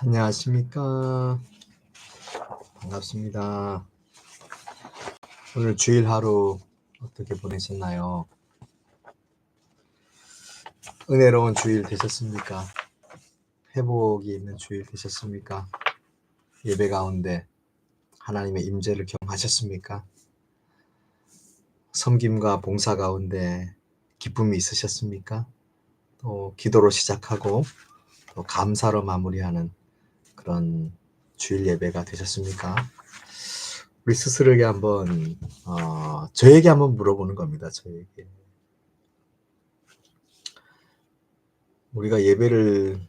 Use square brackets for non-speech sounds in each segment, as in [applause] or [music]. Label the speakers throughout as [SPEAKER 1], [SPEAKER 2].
[SPEAKER 1] 안녕하십니까. 반갑습니다. 오늘 주일 하루 어떻게 보내셨나요? 은혜로운 주일 되셨습니까? 회복이 있는 주일 되셨습니까? 예배 가운데 하나님의 임재를 경험하셨습니까? 섬김과 봉사 가운데 기쁨이 있으셨습니까? 또 기도로 시작하고 또 감사로 마무리하는 그런 주일 예배가 되셨습니까? 우리 스스로에게 한번 어, 저에게 한번 물어보는 겁니다. 저에게 우리가 예배를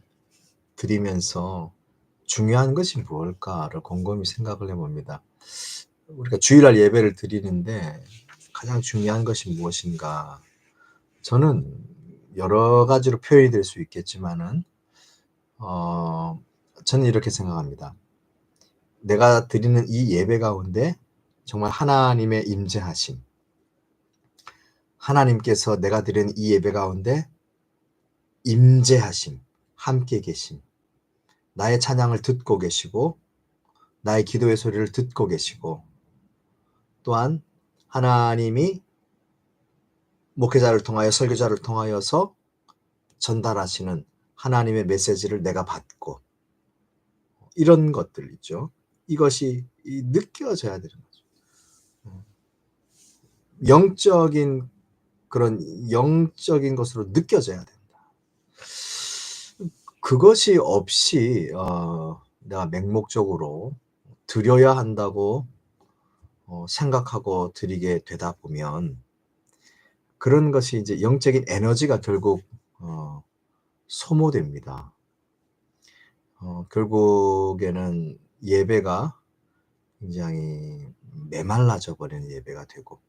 [SPEAKER 1] 드리면서 중요한 것이 무엇일까를 곰곰이 생각을 해봅니다. 우리가 주일날 예배를 드리는데 가장 중요한 것이 무엇인가? 저는 여러 가지로 표현이 될 수 있겠지만은 어, 저는 이렇게 생각합니다. 내가 드리는 이 예배 가운데 정말 하나님의 임재하심, 하나님께서 내가 드리는 이 예배 가운데 임재하심, 함께 계심, 나의 찬양을 듣고 계시고, 나의 기도의 소리를 듣고 계시고, 또한 하나님이 목회자를 통하여 설교자를 통하여서 전달하시는 하나님의 메시지를 내가 받고 이런 것들 있죠. 이것이 느껴져야 되는 거죠. 음. 영적인 그런 영적인 것으로 느껴져야 된다. 그것이 없이 어, 내가 맹목적으로 드려야 한다고 어, 생각하고 드리게 되다 보면 그런 것이 이제 영적인 에너지가 결국 어, 소모됩니다. 어, 결국에는 예배가 굉장히 메말라져 버리는 예배가 되고,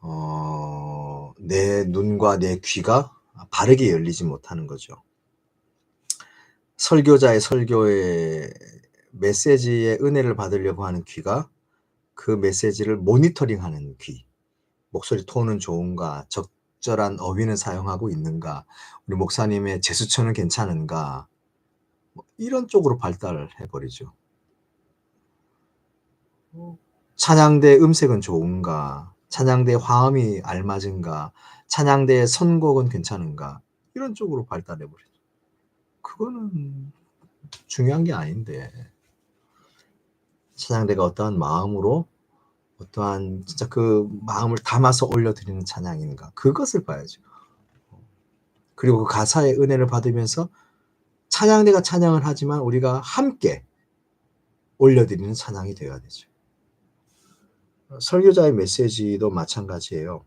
[SPEAKER 1] 어, 내 눈과 내 귀가 바르게 열리지 못하는 거죠. 설교자의 설교의 메시지의 은혜를 받으려고 하는 귀가 그 메시지를 모니터링하는 귀, 목소리 톤은 좋은가, 적, 적절한 어휘는 사용하고 있는가? 우리 목사님의 제수처는 괜찮은가? 뭐 이런 쪽으로 발달을 해버리죠. 찬양대 음색은 좋은가? 찬양대 화음이 알맞은가? 찬양대 선곡은 괜찮은가? 이런 쪽으로 발달해 버리죠. 그거는 중요한 게 아닌데. 찬양대가 어떠한 마음으로 어떠한 진짜 그 마음을 담아서 올려드리는 찬양인가 그것을 봐야죠. 그리고 그 가사의 은혜를 받으면서 찬양대가 찬양을 하지만 우리가 함께 올려드리는 찬양이 되어야 되죠. 설교자의 메시지도 마찬가지예요.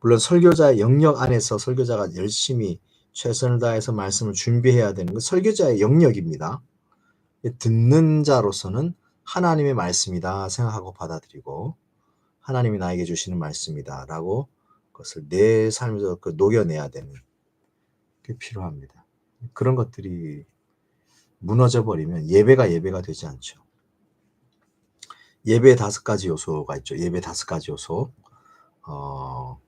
[SPEAKER 1] 물론 설교자의 영역 안에서 설교자가 열심히 최선을 다해서 말씀을 준비해야 되는 건 설교자의 영역입니다. 듣는 자로서는 하나님의 말씀이다 생각하고 받아들이고 하나님이 나에게 주시는 말씀이다라고 그것을 내 삶에서 그 녹여내야 되는 게 필요합니다. 그런 것들이 무너져 버리면 예배가 예배가 되지 않죠. 예배 다섯 가지 요소가 있죠. 예배 다섯 가지 요소. 어,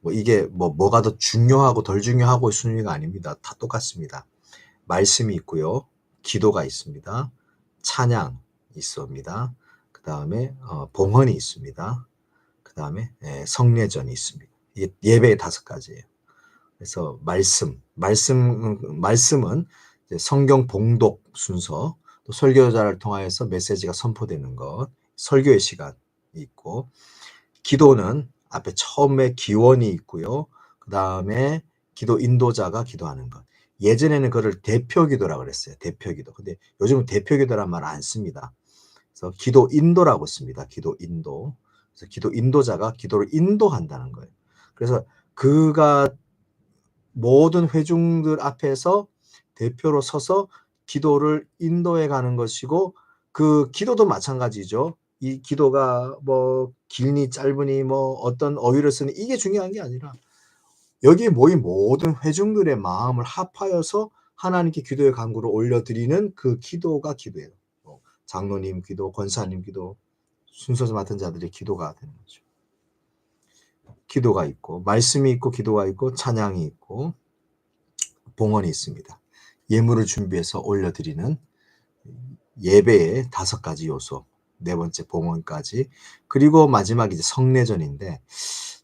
[SPEAKER 1] 뭐 이게 뭐 뭐가 더 중요하고 덜 중요하고 순위가 아닙니다. 다 똑같습니다. 말씀이 있고요. 기도가 있습니다. 찬양, 있습니다. 그 다음에 어, 봉헌이 있습니다. 그 다음에 예, 성례전이 있습니다. 이게 예배의 다섯 가지예요. 그래서 말씀, 말씀, 말씀은 성경 봉독 순서, 또 설교자를 통하여서 메시지가 선포되는 것, 설교의 시간이 있고, 기도는 앞에 처음에 기원이 있고요. 그 다음에 기도 인도자가 기도하는 것. 예전에는 그를 대표 기도라고 그랬어요. 대표 기도. 근데 요즘은 대표 기도란 말 안 씁니다. 그래서 기도 인도라고 씁니다. 기도 인도. 그래서 기도 인도자가 기도를 인도한다는 거예요. 그래서 그가 모든 회중들 앞에서 대표로 서서 기도를 인도해 가는 것이고 그 기도도 마찬가지죠. 이 기도가 뭐 길니 짧으니 뭐 어떤 어휘를 쓰니 이게 중요한 게 아니라 여기에 모인 모든 회중들의 마음을 합하여서 하나님께 기도의 간구를 올려드리는 그 기도가 기도예요. 장로님 기도, 권사님 기도, 순서 맡은 자들의 기도가 되는 거죠. 기도가 있고, 말씀이 있고, 기도가 있고, 찬양이 있고, 봉헌이 있습니다. 예물을 준비해서 올려드리는 예배의 다섯 가지 요소, 네 번째 봉헌까지, 그리고 마지막 이제 성례전인데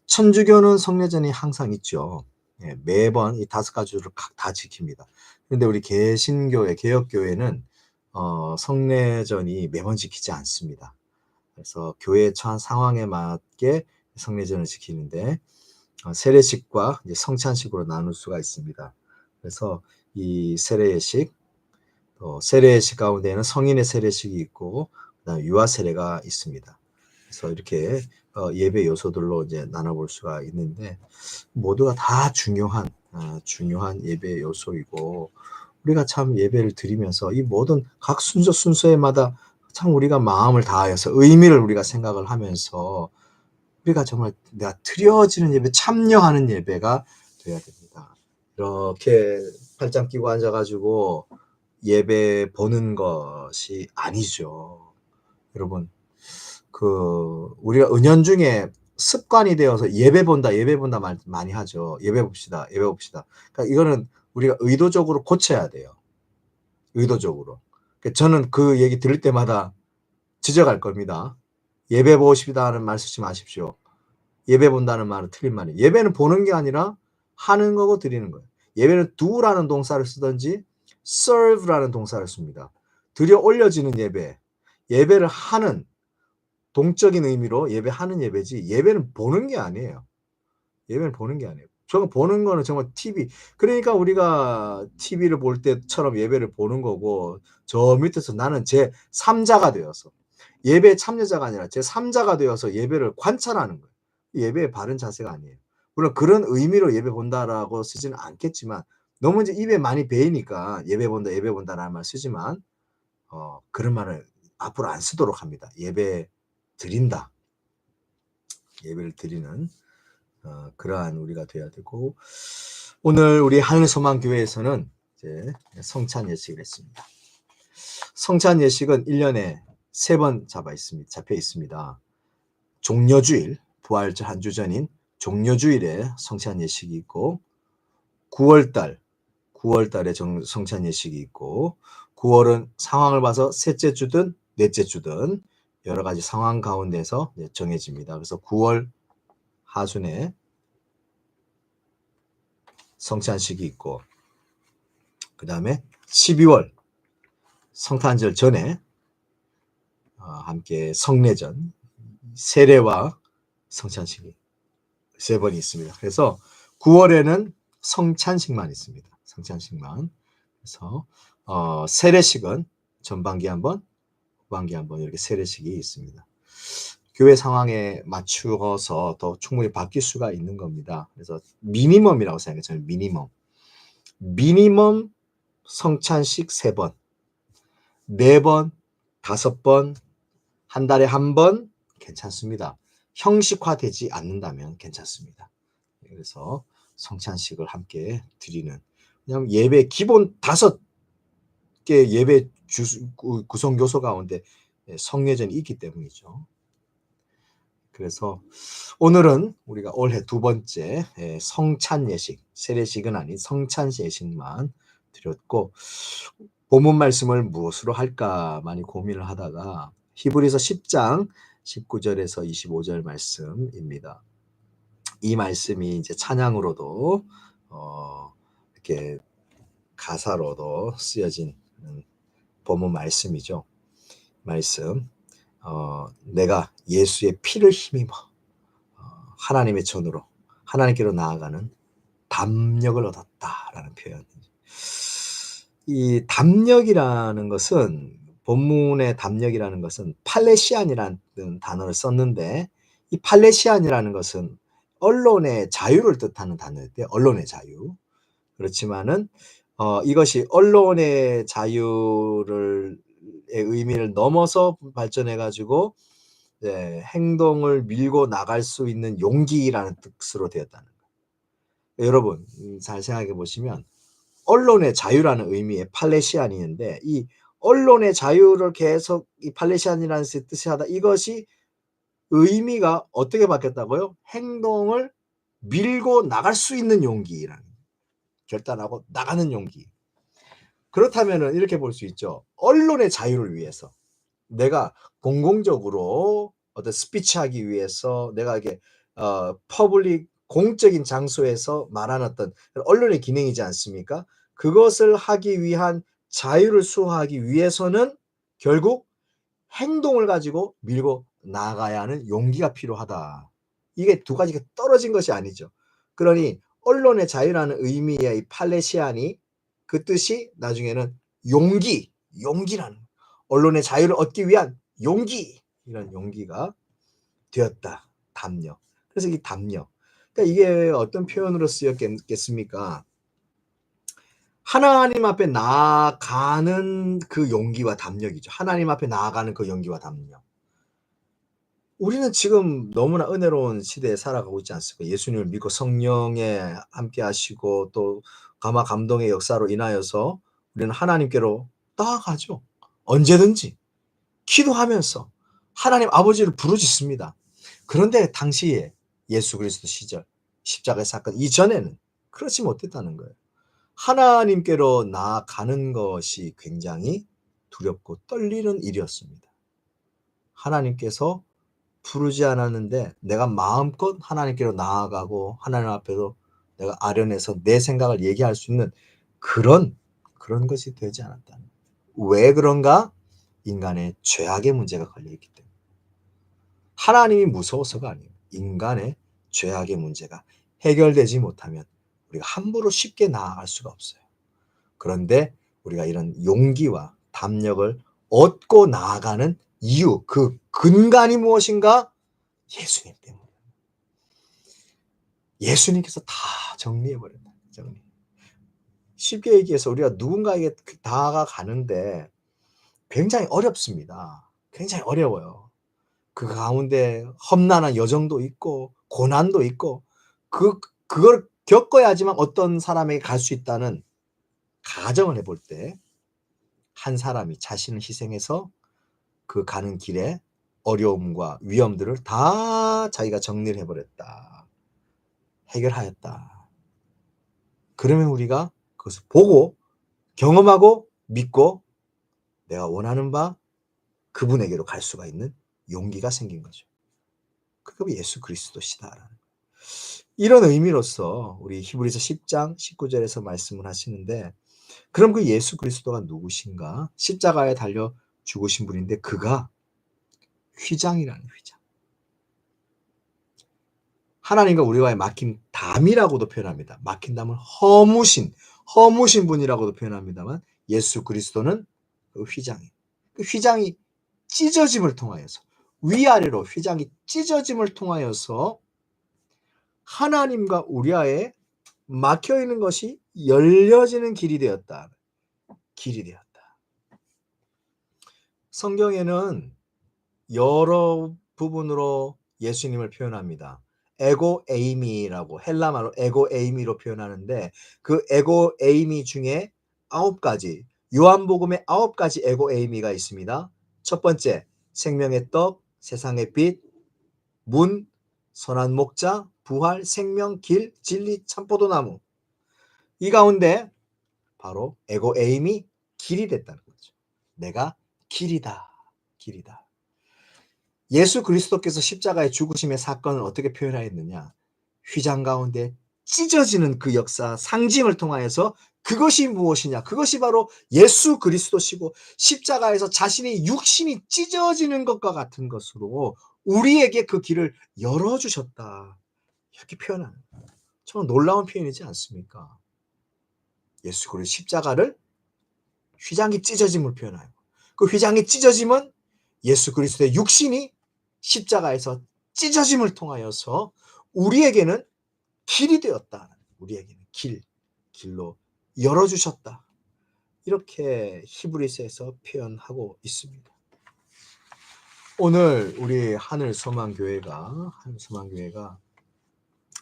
[SPEAKER 1] 천주교는 성례전이 항상 있죠. 예, 매번 이 다섯 가지를 각 다 지킵니다. 그런데 우리 개신교회, 개혁교회는 어, 성례전이 매번 지키지 않습니다. 그래서 교회에 처한 상황에 맞게 성례전을 지키는데 어, 세례식과 성찬식으로 나눌 수가 있습니다. 그래서 이 세례식, 또 세례식 가운데에는 성인의 세례식이 있고 유아 세례가 있습니다. 그래서 이렇게 어, 예배 요소들로 이제 나눠볼 수가 있는데 모두가 다 중요한 어, 중요한 예배 요소이고 우리가 참 예배를 드리면서 이 모든 각 순서 순서에마다 참 우리가 마음을 다하여서 의미를 우리가 생각을 하면서 우리가 정말 내가 드려지는 예배, 참여하는 예배가 돼야 됩니다. 이렇게 팔짱 끼고 앉아가지고 예배 보는 것이 아니죠. 여러분, 그, 우리가 은연 중에 습관이 되어서 예배 본다, 예배 본다 말 많이 하죠. 예배 봅시다, 예배 봅시다. 그러니까 이거는 우리가 의도적으로 고쳐야 돼요. 의도적으로. 그러니까 저는 그 얘기 들을 때마다 지적할 겁니다. 예배 보십니다 하는 말 쓰지 마십시오. 예배 본다는 말은 틀린 말이에요. 예배는 보는 게 아니라 하는 거고 드리는 거예요. 예배는 do라는 동사를 쓰든지 serve라는 동사를 씁니다. 들여 올려지는 예배, 예배를 하는 동적인 의미로 예배하는 예배지 예배는 보는 게 아니에요. 예배는 보는 게 아니에요. 저거 보는 거는 정말 TV. 그러니까 우리가 TV를 볼 때처럼 예배를 보는 거고 저 밑에서 나는 제 3자가 되어서 예배 참여자가 아니라 제 3자가 되어서 예배를 관찰하는 거예요. 예배의 바른 자세가 아니에요. 물론 그런 의미로 예배 본다라고 쓰지는 않겠지만 너무 이제 입에 많이 배이니까 예배 본다 예배 본다라는 말 쓰지만 어, 그런 말을 앞으로 안 쓰도록 합니다. 예배 드린다. 예배를 드리는 어, 그러한 우리가 돼야 되고 오늘 우리 하늘 소망 교회에서는 이제 성찬 예식을 했습니다. 성찬 예식은 1년에 세 번 잡아 있습니다. 잡혀 있습니다. 종려주일, 부활절 한 주 전인 종려주일에 성찬 예식이 있고 9월달, 9월달에 성찬 예식이 있고 9월은 상황을 봐서 셋째 주든 넷째 주든 여러 가지 상황 가운데서 정해집니다. 그래서 9월 하순에 성찬식이 있고 그 다음에 12월 성탄절 전에 어, 함께 성례전 세례와 성찬식이 세 번이 있습니다. 그래서 9월에는 성찬식만 있습니다. 성찬식만. 그래서 어, 세례식은 전반기 한 번, 후반기 한 번 이렇게 세례식이 있습니다. 교회 상황에 맞추어서 더 충분히 바뀔 수가 있는 겁니다. 그래서 미니멈이라고 생각해요. 저는 미니멈. 미니멈 성찬식 세 번, 네 번, 다섯 번, 한 달에 한 번 괜찮습니다. 형식화되지 않는다면 괜찮습니다. 그래서 성찬식을 함께 드리는 왜냐하면 예배 기본 다섯 개 예배 구성 요소 가운데 성례전이 있기 때문이죠. 그래서 오늘은 우리가 올해 두 번째 예, 성찬 예식, 세례식은 아닌 성찬 예식만 드렸고 본문 말씀을 무엇으로 할까 많이 고민을 하다가 히브리서 10장 19절에서 25절 말씀입니다. 이 말씀이 이제 찬양으로도 어, 이렇게 가사로도 쓰여진 본문 말씀이죠. 말씀 어, 내가 예수의 피를 힘입어 어, 하나님의 전으로 하나님께로 나아가는 담력을 얻었다라는 표현. 이 담력이라는 것은 본문의 담력이라는 것은 팔레시안이라는 단어를 썼는데 이 팔레시안이라는 것은 언론의 자유를 뜻하는 단어인데 언론의 자유. 그렇지만은 어, 이것이 언론의 자유를 의미를 넘어서 발전해 가지고 네, 행동을 밀고 나갈 수 있는 용기라는 뜻으로 되었다는 거예요. 여러분 음, 잘 생각해 보시면 언론의 자유라는 의미의 팔레시안이는데 이 언론의 자유를 계속 이 팔레시안이라는 뜻이 하다 이것이 의미가 어떻게 바뀌었다고요? 행동을 밀고 나갈 수 있는 용기라는 결단하고 나가는 용기. 그렇다면은 이렇게 볼 수 있죠. 언론의 자유를 위해서 내가 공공적으로 어떤 스피치하기 위해서 내가 이게 어 퍼블릭 공적인 장소에서 말하는 어떤 언론의 기능이지 않습니까? 그것을 하기 위한 자유를 수호하기 위해서는 결국 행동을 가지고 밀고 나가야 하는 용기가 필요하다. 이게 두 가지가 떨어진 것이 아니죠. 그러니 언론의 자유라는 의미의 이 팔레시안이 그 뜻이 나중에는 용기, 용기라는 언론의 자유를 얻기 위한 용기 이런 용기가 되었다. 담력. 그래서 이 담력. 그러니까 이게 어떤 표현으로 쓰였겠습니까? 하나님 앞에 나아가는 그 용기와 담력이죠. 하나님 앞에 나아가는 그 용기와 담력. 우리는 지금 너무나 은혜로운 시대에 살아가고 있지 않습니까? 예수님을 믿고 성령에 함께 하시고 또 가마 감동의 역사로 인하여서 우리는 하나님께로 나아가죠. 언제든지 기도하면서 하나님 아버지를 부르짖습니다. 그런데 당시에 예수 그리스도 시절 십자가의 사건 이전에는 그렇지 못했다는 거예요. 하나님께로 나아가는 것이 굉장히 두렵고 떨리는 일이었습니다. 하나님께서 부르지 않았는데 내가 마음껏 하나님께로 나아가고 하나님 앞에서 내가 아련해서 내 생각을 얘기할 수 있는 그런 그런 것이 되지 않았다는. 왜 그런가? 인간의 죄악의 문제가 걸려 있기 때문에. 하나님이 무서워서가 아니에요. 인간의 죄악의 문제가 해결되지 못하면 우리가 함부로 쉽게 나아갈 수가 없어요. 그런데 우리가 이런 용기와 담력을 얻고 나아가는 이유, 그 근간이 무엇인가? 예수님 때문에. 예수님께서 다 정리해 버렸다. 정리. 쉽게 얘기해서 우리가 누군가에게 다가가는데 굉장히 어렵습니다. 굉장히 어려워요. 그 가운데 험난한 여정도 있고 고난도 있고 그 그걸 겪어야지만 어떤 사람에게 갈 수 있다는 가정을 해볼 때 한 사람이 자신을 희생해서 그 가는 길에 어려움과 위험들을 다 자기가 정리를 해버렸다. 해결하였다. 그러면 우리가 그것을 보고 경험하고 믿고 내가 원하는 바 그분에게로 갈 수가 있는 용기가 생긴 거죠. 그게 예수 그리스도시다라는 이런 의미로서 우리 히브리서 10장 19절에서 말씀을 하시는데 그럼 그 예수 그리스도가 누구신가? 십자가에 달려 죽으신 분인데 그가 휘장이라는 휘장. 하나님과 우리와의 막힌 담이라고도 표현합니다. 막힌 담을 허무신, 허무신 분이라고도 표현합니다만 예수 그리스도는 그 휘장이. 그 휘장이 찢어짐을 통하여서 위아래로 휘장이 찢어짐을 통하여서 하나님과 우리와의 막혀 있는 것이 열려지는 길이 되었다. 길이 되었다. 성경에는 여러 부분으로 예수님을 표현합니다. 에고 에이미라고 헬라말로 에고 에이미로 표현하는데 그 에고 에이미 중에 아홉 가지 요한복음에 아홉 가지 에고 에이미가 있습니다. 첫 번째 생명의 떡, 세상의 빛, 문, 선한 목자, 부활, 생명, 길, 진리, 참포도나무. 이 가운데 바로 에고 에임이 길이 됐다는 거죠. 내가 길이다. 길이다. 예수 그리스도께서 십자가의 죽으심의 사건을 어떻게 표현하였느냐? 휘장 가운데 찢어지는 그 역사, 상징을 통하여서 그것이 무엇이냐? 그것이 바로 예수 그리스도시고 십자가에서 자신의 육신이 찢어지는 것과 같은 것으로 우리에게 그 길을 열어주셨다. 이렇게 표현하는 참 놀라운 표현이지 않습니까? 예수 그리스도 십자가를 휘장이 찢어짐을 표현하고 그 휘장이 찢어짐은 예수 그리스도의 육신이 십자가에서 찢어짐을 통하여서 우리에게는 길이 되었다. 우리에게는 길, 길로 열어주셨다. 이렇게 히브리스에서 표현하고 있습니다. 오늘 우리 하늘 소망 교회가 하늘 소망 교회가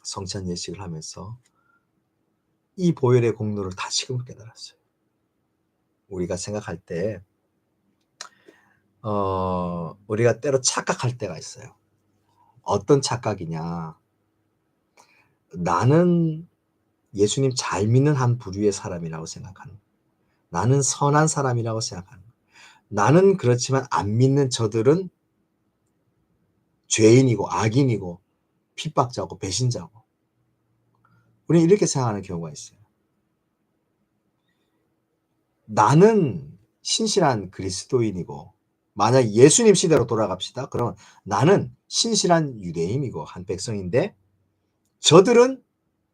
[SPEAKER 1] 성찬 예식을 하면서 이 보혈의 공로를 다시금 깨달았어요. 우리가 생각할 때 어, 우리가 때로 착각할 때가 있어요. 어떤 착각이냐? 나는 예수님 잘 믿는 한 부류의 사람이라고 생각하는. 나는 선한 사람이라고 생각하는. 나는 그렇지만 안 믿는 저들은 죄인이고 악인이고 핍박자고 배신자고 우리는 이렇게 생각하는 경우가 있어요. 나는 신실한 그리스도인이고 만약 예수님 시대로 돌아갑시다. 그러면 나는 신실한 유대인이고 한 백성인데 저들은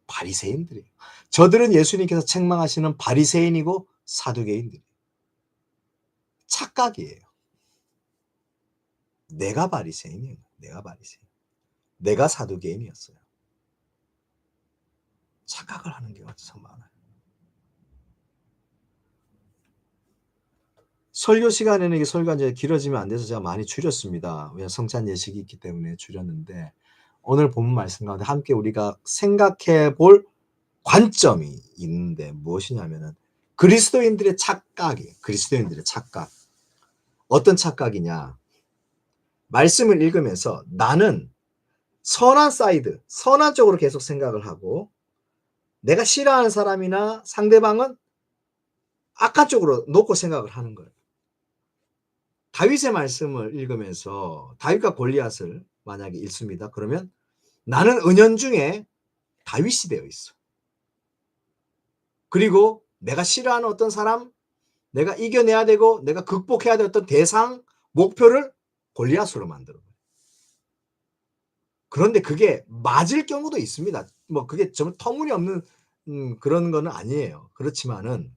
[SPEAKER 1] 바리새인들이에요. 저들은 예수님께서 책망하시는 바리새인이고 사두개인들이에요. 착각이에요. 내가 바리새인이에요. 내가 바리새인. 내가 사두개인이었어요. 착각을 하는 경우가 참 많아요. 설교 시간에는 이게 설교가 길어지면 안 돼서 제가 많이 줄였습니다. 왜냐 성찬 예식이 있기 때문에 줄였는데 오늘 본문 말씀 가운데 함께 우리가 생각해 볼 관점이 있는데 무엇이냐면은 그리스도인들의 착각이 그리스도인들의 착각 어떤 착각이냐 말씀을 읽으면서 나는 선한 사이드 선한 쪽으로 계속 생각을 하고 내가 싫어하는 사람이나 상대방은 악한 쪽으로 놓고 생각을 하는 거예요. 다윗의 말씀을 읽으면서 다윗과 골리앗을 만약에 읽습니다. 그러면 나는 은연 중에 다윗이 되어 있어. 그리고 내가 싫어하는 어떤 사람, 내가 이겨내야 되고 내가 극복해야 될 어떤 대상, 목표를 골리앗으로 만들어. 그런데 그게 맞을 경우도 있습니다. 뭐 그게 정 터무니없는 음, 그런 거는 아니에요. 그렇지만은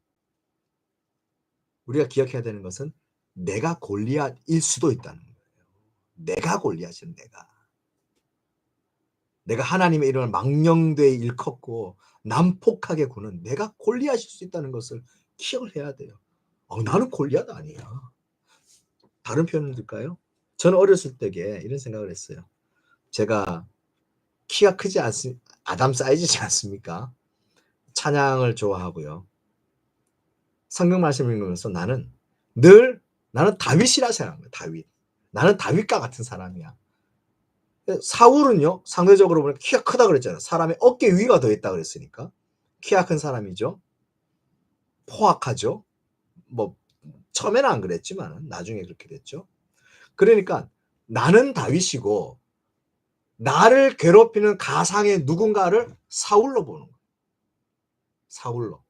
[SPEAKER 1] 우리가 기억해야 되는 것은 내가 골리앗일 수도 있다는 거예요. 내가 골리앗은 내가. 내가 하나님의 이름을 망령되이 일컫고 난폭하게 구는 내가 골리앗일 수 있다는 것을 기억을 해야 돼요. 어, 나는 골리앗 아니야. 다른 표현을 들까요? 저는 어렸을 때에 이런 생각을 했어요. 제가 키가 크지 않습 아담 사이즈지 않습니까? 찬양을 좋아하고요. 성경 말씀을 읽으면서 나는 늘 나는 다윗이라 생각합니다. 다윗. 나는 다윗과 같은 사람이야. 사울은요, 상대적으로 보면 키가 크다 그랬잖아요. 사람의 어깨 위가 더 있다 그랬으니까. 키가 큰 사람이죠. 포악하죠. 뭐, 처음에는 안 그랬지만, 나중에 그렇게 됐죠. 그러니까, 나는 다윗이고, 나를 괴롭히는 가상의 누군가를 사울로 보는 거예요. 사울로.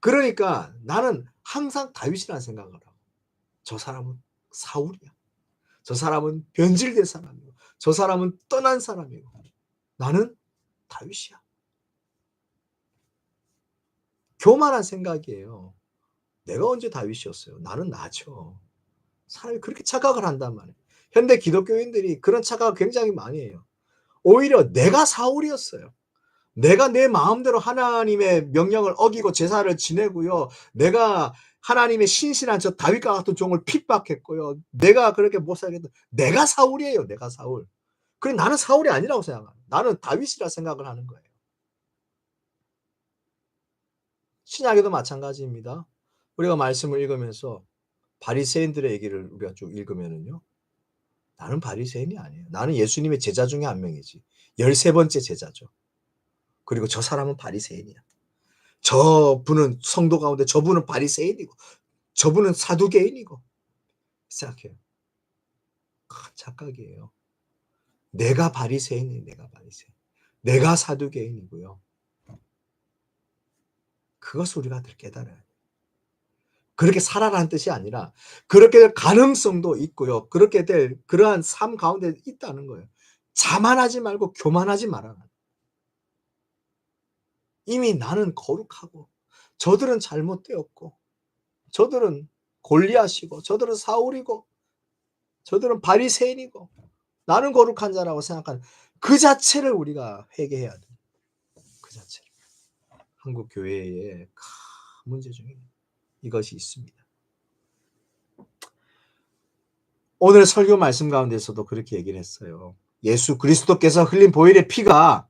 [SPEAKER 1] 그러니까 나는 항상 다윗이라는 생각을 하고, 저 사람은 사울이야. 저 사람은 변질된 사람이고, 저 사람은 떠난 사람이고, 나는 다윗이야. 교만한 생각이에요. 내가 언제 다윗이었어요? 나는 나죠. 사람이 그렇게 착각을 한단 말이에요. 현대 기독교인들이 그런 착각을 굉장히 많이 해요. 오히려 내가 사울이었어요. 내가 내 마음대로 하나님의 명령을 어기고 제사를 지내고요. 내가 하나님의 신실한 저 다윗과 같은 종을 핍박했고요. 내가 그렇게 못 살겠다. 내가 사울이에요. 내가 사울. 그래 나는 사울이 아니라고 생각합니다. 나는 다윗이라 생각을 하는 거예요. 신약에도 마찬가지입니다. 우리가 말씀을 읽으면서 바리새인들의 얘기를 우리가 쭉 읽으면은요. 나는 바리새인이 아니에요. 나는 예수님의 제자 중에 한 명이지. 열세 번째 제자죠. 그리고 저 사람은 바리새인이야. 저 분은 성도 가운데 저 분은 바리새인이고 저 분은 사두개인이고 생각해요. 큰 착각이에요. 내가 바리새인이 내가 바리새인. 내가 사두개인이고요. 그것을 우리가 늘 깨달아야 돼요. 그렇게 살아라는 뜻이 아니라 그렇게 될 가능성도 있고요. 그렇게 될 그러한 삶 가운데 있다는 거예요. 자만하지 말고 교만하지 말아라. 이미 나는 거룩하고 저들은 잘못되었고 저들은 골리앗이고 저들은 사울이고 저들은 바리새인이고 나는 거룩한 자라고 생각하는 그 자체를 우리가 회개해야 돼. 그 자체를. 한국 교회의 큰 문제 중에 이것이 있습니다. 오늘 설교 말씀 가운데서도 그렇게 얘기를 했어요. 예수 그리스도께서 흘린 보혈의 피가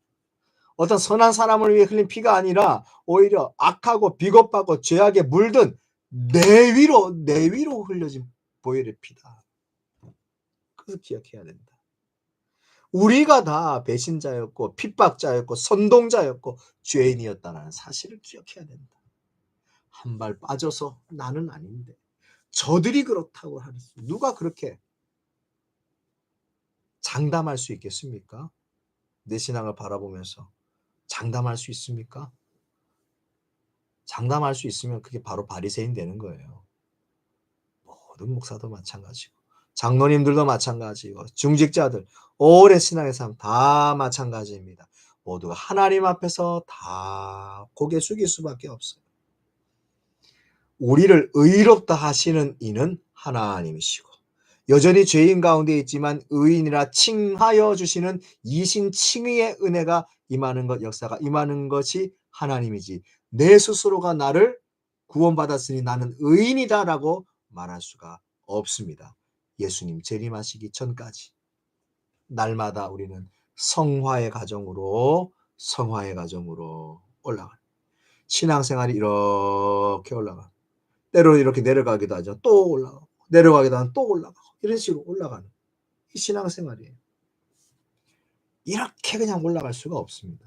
[SPEAKER 1] 어떤 선한 사람을 위해 흘린 피가 아니라 오히려 악하고 비겁하고 죄악에 물든 내 위로 내 위로 흘려진 보혈의 피다. 그것을 기억해야 된다. 우리가 다 배신자였고 핍박자였고 선동자였고 죄인이었다는 사실을 기억해야 된다. 한 발 빠져서 나는 아닌데 저들이 그렇다고 하는 누가 그렇게 장담할 수 있겠습니까? 내 신앙을 바라보면서 장담할 수 있습니까? 장담할 수 있으면 그게 바로 바리새인 되는 거예요. 모든 목사도 마찬가지고 장로님들도 마찬가지고 중직자들 오랜 신앙의 삶 다 마찬가지입니다. 모두가 하나님 앞에서 다 고개 숙일 수밖에 없어요. 우리를 의롭다 하시는 이는 하나님이시고 여전히 죄인 가운데 있지만 의인이라 칭하여 주시는 이신 칭의의 은혜가 임하는 것 역사가 임하는 것이 하나님이지 내 스스로가 나를 구원받았으니 나는 의인이다라고 말할 수가 없습니다. 예수님 재림하시기 전까지 날마다 우리는 성화의 과정으로 성화의 과정으로 올라가. 신앙생활이 이렇게 올라가. 때로 이렇게 내려가기도 하죠. 또 올라가고 내려가기도 하면 또 올라가고 이런 식으로 올라가는 이 신앙생활이에요. 이렇게 그냥 올라갈 수가 없습니다.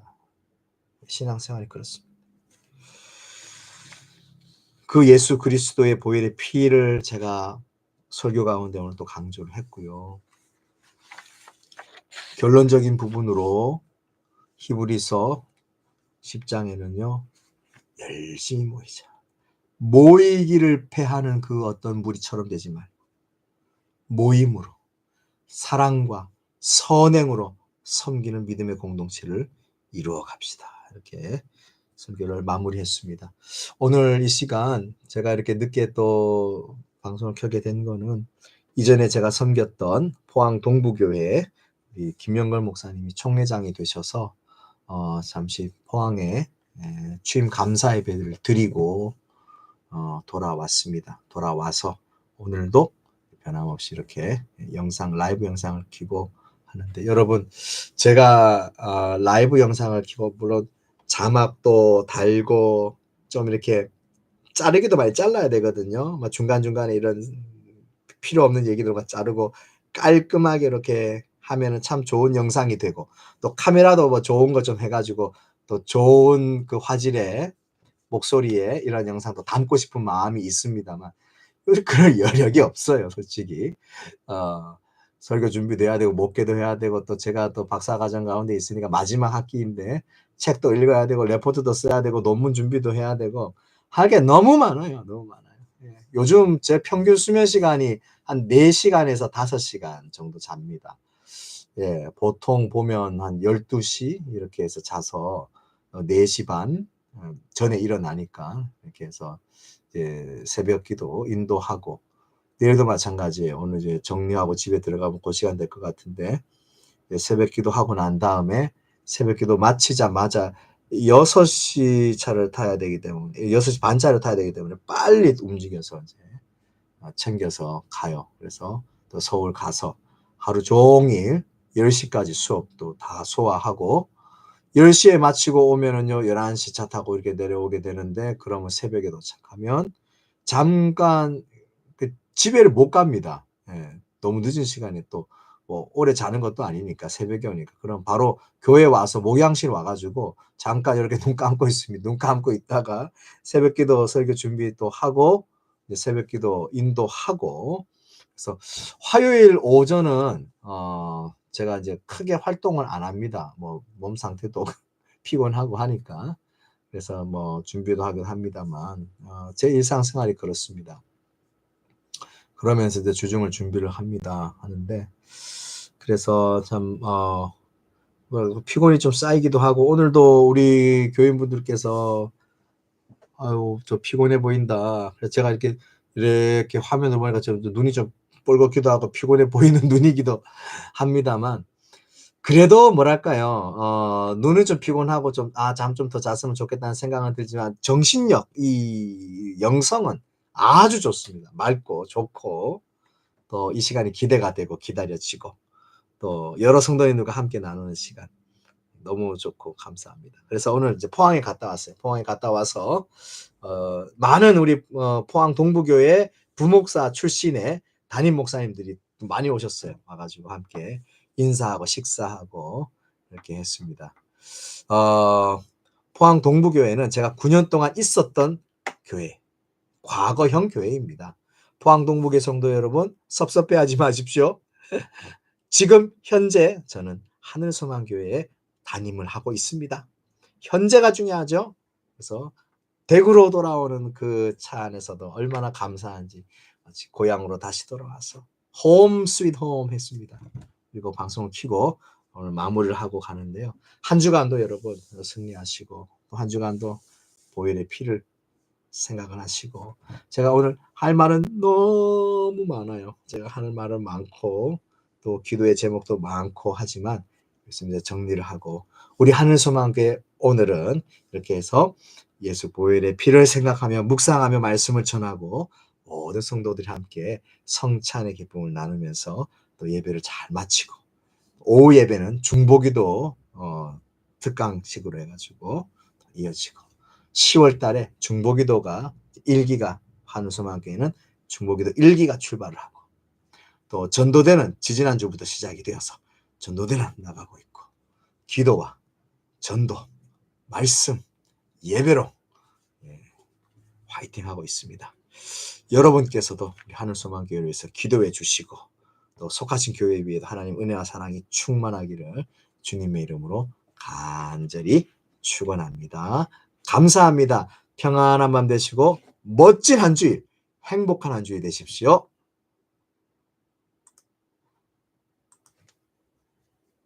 [SPEAKER 1] 신앙생활이 그렇습니다. 그 예수 그리스도의 보혈의 피를 제가 설교 가운데 오늘 또 강조를 했고요. 결론적인 부분으로 히브리서 10장에는요. 열심히 모이자. 모이기를 패하는 그 어떤 무리처럼 되지 말고 모임으로 사랑과 선행으로 섬기는 믿음의 공동체를 이루어 갑시다. 이렇게 설교를 마무리했습니다. 오늘 이 시간 제가 이렇게 늦게 또 방송을 켜게 된 거는 이전에 제가 섬겼던 포항 동부교회 김영걸 목사님이 총회장이 되셔서 어, 잠시 포항에 에, 취임 감사 예배를 드리고 어, 돌아왔습니다. 돌아와서 오늘도 변함없이 이렇게 영상 라이브 영상을 키고 하는데 여러분 제가 어, 라이브 영상을 키고 물론 자막도 달고 좀 이렇게 자르기도 많이 잘라야 되거든요. 막 중간 중간에 이런 필요 없는 얘기들만 자르고 깔끔하게 이렇게 하면은 참 좋은 영상이 되고 또 카메라도 뭐 좋은 거 좀 해가지고 또 좋은 그 화질의 목소리에 이런 영상도 담고 싶은 마음이 있습니다만 그럴 여력이 없어요 솔직히 어, 설교 준비도 해야 되고 목회도 해야 되고 또 제가 또 박사과정 가운데 있으니까 마지막 학기인데 책도 읽어야 되고 레포트도 써야 되고 논문 준비도 해야 되고 할 게 너무 많아요 너무 많아요 예. 요즘 제 평균 수면 시간이 한 4시간에서 5시간 정도 잡니다 예, 보통 보면 한 12시 이렇게 해서 자서 4시 반 어, 전에 일어나니까 이렇게 해서 이제 새벽 기도 인도하고 내일도 마찬가지예요. 오늘 이제 정리하고 집에 들어가면 그 시간 될 것 같은데 새벽 기도하고 난 다음에 새벽 기도 마치자마자 6시 차를 타야 되기 때문에 6시 반 차를 타야 되기 때문에 빨리 움직여서 이제 챙겨서 가요. 그래서 또 서울 가서 하루 종일 10시까지 수업도 다 소화하고 10시에 마치고 오면은요 11시 차 타고 이렇게 내려오게 되는데 그러면 새벽에 도착하면 잠깐 그 집에를 못 갑니다. 예, 너무 늦은 시간에 또 뭐 오래 자는 것도 아니니까 새벽에 오니까 그럼 바로 교회 와서 목양실 와가지고 잠깐 이렇게 [laughs] 눈 감고 있습니다. 눈 감고 있다가 새벽 기도 설교 준비 또 하고 새벽 기도 인도하고 그래서 화요일 오전은 어 제가 이제 크게 활동을 안 합니다. 뭐 몸 상태도 [laughs] 피곤하고 하니까 그래서 뭐 준비도 하긴 합니다만 어, 제 일상생활이 그렇습니다. 그러면서 이제 주중을 준비를 합니다. 하는데 그래서 참 어, 뭐 피곤이 좀 쌓이기도 하고 오늘도 우리 교인분들께서 아유 저 피곤해 보인다. 그래서 제가 이렇게 이렇게 화면을 보니까 좀 눈이 좀 뻘겋기도 하고 피곤해 보이는 [laughs] 눈이기도 합니다만 그래도 뭐랄까요 어, 눈은 좀 피곤하고 좀 아 잠 좀 더 잤으면 좋겠다는 생각은 들지만 정신력 이 영성은 아주 좋습니다 맑고 좋고 또 이 시간이 기대가 되고 기다려지고 또 여러 성도님들과 함께 나누는 시간 너무 좋고 감사합니다. 그래서 오늘 이제 포항에 갔다 왔어요. 포항에 갔다 와서 어, 많은 우리 어, 포항 동부교회 부목사 출신의 담임 목사님들이 많이 오셨어요. 와가지고 함께 인사하고 식사하고 이렇게 했습니다. 어, 포항 동부교회는 제가 9년 동안 있었던 교회, 과거형 교회입니다. 포항동북의 성도 여러분, 섭섭해하지 마십시오. 지금 현재 저는 하늘소망교회에 담임을 하고 있습니다. 현재가 중요하죠. 그래서 대구로 돌아오는 그 차 안에서도 얼마나 감사한지 고향으로 다시 돌아와서 홈 스윗 홈 했습니다. 그리고 방송을 켜고 오늘 마무리를 하고 가는데요. 한 주간도 여러분 승리하시고 또 한 주간도 보혈의 피를 생각을 하시고 제가 오늘 할 말은 너무 많아요. 제가 하는 말은 많고 또 기도의 제목도 많고 하지만 그렇습니다. 정리를 하고 우리 하늘 소망교회 오늘은 이렇게 해서 예수 보혈의 피를 생각하며 묵상하며 말씀을 전하고 모든 성도들이 함께 성찬의 기쁨을 나누면서 또 예배를 잘 마치고 오후 예배는 중보기도 어, 특강식으로 해가지고 이어지고 10월 달에 중보기도가 1기가 한우소망교회는 중보기도 1기가 출발을 하고 또 전도대는 지지난주부터 시작이 되어서 전도대는 나가고 있고 기도와 전도, 말씀, 예배로 예, 화이팅 하고 있습니다. 여러분께서도 하늘소망교회를 위해서 기도해 주시고 또 속하신 교회 위에도 하나님 은혜와 사랑이 충만하기를 주님의 이름으로 간절히 축원합니다. 감사합니다. 평안한 밤 되시고 멋진 한 주일, 행복한 한 주일 되십시오.